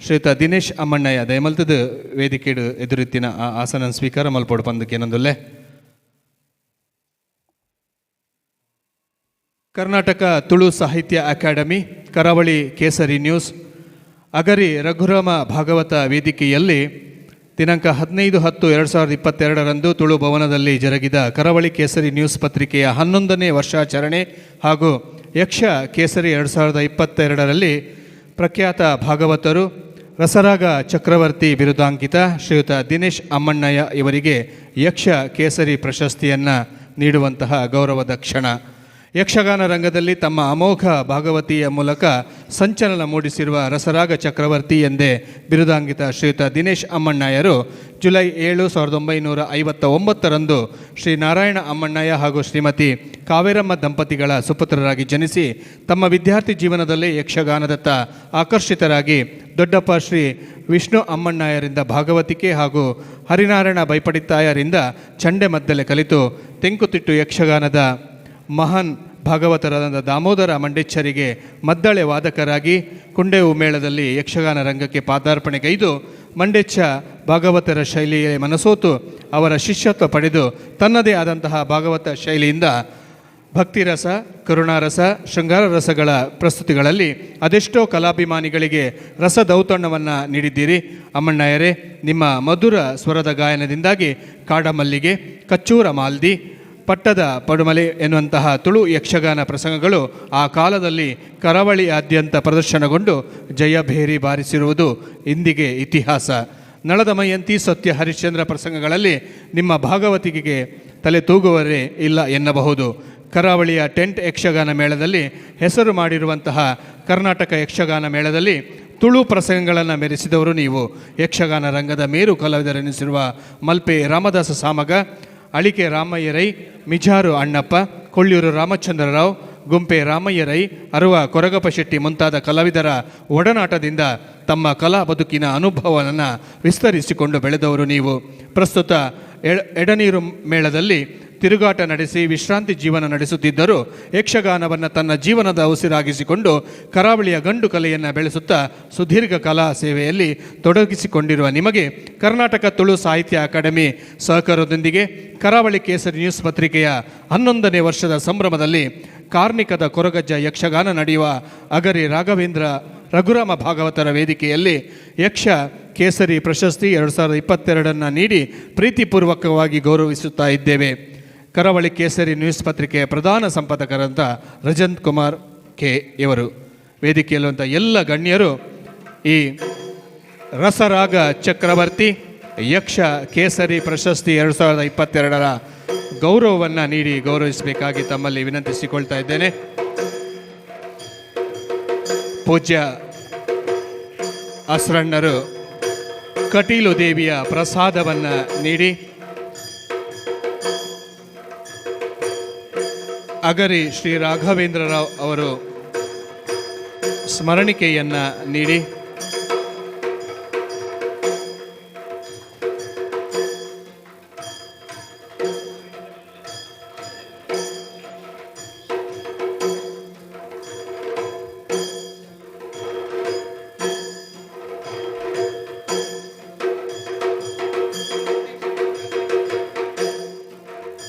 ಶ್ರೀಯುತ ದಿನೇಶ್ ಅಮ್ಮಣ್ಣಯ್ಯ, ದಯಮಲ್ತದ ವೇದಿಕೆಡು ಎದುರಿತ್ತಿನ ಆ ಆಸನ ಸ್ವೀಕಾರ ಮಲ್ಪೋಡು ಪಂದಕ್ಕೆ ಏನೊಂದುಲ್ಲೆ ಕರ್ನಾಟಕ ತುಳು ಸಾಹಿತ್ಯ ಅಕಾಡೆಮಿ, ಕರಾವಳಿ ಕೇಸರಿ ನ್ಯೂಸ್, ಅಗರಿ ರಘುರಾಮ ಭಾಗವತ ವೇದಿಕೆಯಲ್ಲಿ ದಿನಾಂಕ ಹದಿನೈದು ಹತ್ತು ಎರಡು ಸಾವಿರದ ಇಪ್ಪತ್ತೆರಡರಂದು ತುಳು ಭವನದಲ್ಲಿ ಜರುಗಿದ ಕರಾವಳಿ ಕೇಸರಿ ನ್ಯೂಸ್ ಪತ್ರಿಕೆಯ ಹನ್ನೊಂದನೇ ವರ್ಷಾಚರಣೆ ಹಾಗೂ ಯಕ್ಷ ಕೇಸರಿ ಎರಡು ಸಾವಿರದ ಇಪ್ಪತ್ತೆರಡರಲ್ಲಿ ಪ್ರಖ್ಯಾತ ಭಾಗವತರು ರಸರಾಗ ಚಕ್ರವರ್ತಿ ಬಿರುದಾಂಕಿತ ಶ್ರೀಯುತ ದಿನೇಶ್ ಅಮ್ಮಣ್ಣಯ್ಯ ಇವರಿಗೆ ಯಕ್ಷ ಕೇಸರಿ ಪ್ರಶಸ್ತಿಯನ್ನು ನೀಡುವಂತಹ ಗೌರವದ ಕ್ಷಣ. ಯಕ್ಷಗಾನ ರಂಗದಲ್ಲಿ ತಮ್ಮ ಅಮೋಘ ಭಾಗವತಿಯ ಮೂಲಕ ಸಂಚಲನ ಮೂಡಿಸಿರುವ ರಸರಾಗ ಚಕ್ರವರ್ತಿ ಎಂದೇ ಬಿರುದಾಂಗಿತ ಶ್ರೀಯುತ ದಿನೇಶ್ ಅಮ್ಮಣ್ಣಯ್ಯರು ಜುಲೈ ಏಳು ಸಾವಿರದ ಒಂಬೈನೂರ ಐವತ್ತ ಒಂಬತ್ತರಂದು ಶ್ರೀ ನಾರಾಯಣ ಅಮ್ಮಣ್ಣಯ್ಯ ಹಾಗೂ ಶ್ರೀಮತಿ ಕಾವೇರಮ್ಮ ದಂಪತಿಗಳ ಸುಪುತ್ರರಾಗಿ ಜನಿಸಿ ತಮ್ಮ ವಿದ್ಯಾರ್ಥಿ ಜೀವನದಲ್ಲಿ ಯಕ್ಷಗಾನದತ್ತ ಆಕರ್ಷಿತರಾಗಿ ದೊಡ್ಡಪ್ಪ ಶ್ರೀ ವಿಷ್ಣು ಅಮ್ಮಣ್ಣಯ್ಯರಿಂದ ಭಾಗವತಿಕೆ ಹಾಗೂ ಹರಿನಾರಾಯಣ ಬೈಪಡಿತಾಯರಿಂದ ಚಂಡೆ ಮದ್ದಲೆ ಕಲಿತು ತೆಂಕುತಿಟ್ಟು ಯಕ್ಷಗಾನದ ಮಹಾನ್ ಭಾಗವತರಾದ ದಾಮೋದರ ಮಂಡೆಚ್ಚರಿಗೆ ಮದ್ದಳೆ ವಾದಕರಾಗಿ ಕುಂಡೆವು ಮೇಳದಲ್ಲಿ ಯಕ್ಷಗಾನ ರಂಗಕ್ಕೆ ಪಾದಾರ್ಪಣೆಗೈದು ಮಂಡೆಚ್ಚ ಭಾಗವತರ ಶೈಲಿಯಲ್ಲಿ ಮನಸೋತು ಅವರ ಶಿಷ್ಯತ್ವ ಪಡೆದು ತನ್ನದೇ ಆದಂತಹ ಭಾಗವತ ಶೈಲಿಯಿಂದ ಭಕ್ತಿರಸ, ಕರುಣಾರಸ ಶೃಂಗಾರ ರಸಗಳ ಪ್ರಸ್ತುತಿಗಳಲ್ಲಿ ಅದೆಷ್ಟೋ ಕಲಾಭಿಮಾನಿಗಳಿಗೆ ರಸದೌತಣ್ಣವನ್ನು ನೀಡಿದ್ದೀರಿ. ಅಮ್ಮಣ್ಣಯ್ಯರೇ, ನಿಮ್ಮ ಮಧುರ ಸ್ವರದ ಗಾಯನದಿಂದಾಗಿ ಕಾಡಮಲ್ಲಿಗೆ ಕಚ್ಚೂರ ಮಾಲ್ದಿ ಪಟ್ಟದ ಪಡುಮಲೆ ಎನ್ನುವಂತಹ ತುಳು ಯಕ್ಷಗಾನ ಪ್ರಸಂಗಗಳು ಆ ಕಾಲದಲ್ಲಿ ಕರಾವಳಿಯಾದ್ಯಂತ ಪ್ರದರ್ಶನಗೊಂಡು ಜಯಭೇರಿ ಬಾರಿಸಿರುವುದು ಇಂದಿಗೆ ಇತಿಹಾಸ. ನಳದ ಮಯಂತಿ ಸತ್ಯ ಹರಿಶ್ಚಂದ್ರ ಪ್ರಸಂಗಗಳಲ್ಲಿ ನಿಮ್ಮ ಭಾಗವತಿಗೆ ತಲೆ ತೂಗುವರೇ ಇಲ್ಲ ಎನ್ನಬಹುದು. ಕರಾವಳಿಯ ಟೆಂಟ್ ಯಕ್ಷಗಾನ ಮೇಳದಲ್ಲಿ ಹೆಸರು ಮಾಡಿರುವಂತಹ ಕರ್ನಾಟಕ ಯಕ್ಷಗಾನ ಮೇಳದಲ್ಲಿ ತುಳು ಪ್ರಸಂಗಗಳನ್ನು ಮೆರೆಸಿದವರು ನೀವು. ಯಕ್ಷಗಾನ ರಂಗದ ಮೇರು ಕಲಾವಿದರೆನಿಸಿರುವ ಮಲ್ಪೆ ರಾಮದಾಸ ಸಾಮಗ ಅಳಿಕೆ ರಾಮಯ್ಯ ರೈ, ಮಿಜಾರು ಅಣ್ಣಪ್ಪ, ಕೊಳ್ಳೂರು ರಾಮಚಂದ್ರರಾವ್, ಗುಂಪೆ ರಾಮಯ್ಯ ರೈ, ಅರುವ ಕೊರಗಪ್ಪ ಶೆಟ್ಟಿ ಮುಂತಾದ ಕಲಾವಿದರ ಒಡನಾಟದಿಂದ ತಮ್ಮ ಕಲಾ ಬದುಕಿನ ಅನುಭವವನ್ನು ವಿಸ್ತರಿಸಿಕೊಂಡು ಬೆಳೆದವರು ನೀವು. ಪ್ರಸ್ತುತ ಎಡನೀರು ಮೇಳದಲ್ಲಿ ತಿರುಗಾಟ ನಡೆಸಿ ವಿಶ್ರಾಂತಿ ಜೀವನ ನಡೆಸುತ್ತಿದ್ದರೂ ಯಕ್ಷಗಾನವನ್ನು ತನ್ನ ಜೀವನದ ಉಸಿರಾಗಿಸಿಕೊಂಡು ಕರಾವಳಿಯ ಗಂಡು ಕಲೆಯನ್ನು ಬೆಳೆಸುತ್ತಾ ಸುದೀರ್ಘ ಕಲಾ ಸೇವೆಯಲ್ಲಿ ತೊಡಗಿಸಿಕೊಂಡಿರುವ ನಿಮಗೆ ಕರ್ನಾಟಕ ತುಳು ಸಾಹಿತ್ಯ ಅಕಾಡೆಮಿ ಸಹಕಾರದೊಂದಿಗೆ ಕರಾವಳಿ ಕೇಸರಿ ನ್ಯೂಸ್ ಪತ್ರಿಕೆಯ ಹನ್ನೊಂದನೇ ವರ್ಷದ ಸಂಭ್ರಮದಲ್ಲಿ ಕಾರ್ಣಿಕದ ಕೊರಗಜ್ಜ ಯಕ್ಷಗಾನ ನಡೆಯುವ ಅಗರಿ ರಾಘವೇಂದ್ರ ರಘುರಾಮ ಭಾಗವತರ ವೇದಿಕೆಯಲ್ಲಿ ಯಕ್ಷ ಕೇಸರಿ ಪ್ರಶಸ್ತಿ ಎರಡು ಸಾವಿರದ ಇಪ್ಪತ್ತೆರಡನ್ನು ನೀಡಿ ಪ್ರೀತಿಪೂರ್ವಕವಾಗಿ ಗೌರವಿಸುತ್ತಾ ಇದ್ದೇವೆ. ಕರಾವಳಿ ಕೇಸರಿ ನ್ಯೂಸ್ ಪತ್ರಿಕೆಯ ಪ್ರಧಾನ ಸಂಪಾದಕರಂತ ರಜಂತ್ ಕುಮಾರ್ ಕೆ ಇವರು. ವೇದಿಕೆಯಲ್ಲಿರುವಂಥ ಎಲ್ಲ ಗಣ್ಯರು ಈ ರಸರಾಗ ಚಕ್ರವರ್ತಿ, ಯಕ್ಷ ಕೇಸರಿ ಪ್ರಶಸ್ತಿ ಎರಡು ಸಾವಿರದ ಇಪ್ಪತ್ತೆರಡರ ಗೌರವವನ್ನು ನೀಡಿ ಗೌರವಿಸಬೇಕಾಗಿ ತಮ್ಮಲ್ಲಿ ವಿನಂತಿಸಿಕೊಳ್ತಾ ಇದ್ದೇನೆ. ಪೂಜ್ಯ ಅಸ್ರಣ್ಣರು ಕಟೀಲು ದೇವಿಯ ಪ್ರಸಾದವನ್ನು ನೀಡಿ ಅಗರಿ ಶ್ರೀ ರಾಘವೇಂದ್ರರಾವ್ ಅವರು ಸ್ಮರಣಿಕೆಯನ್ನು ನೀಡಿ.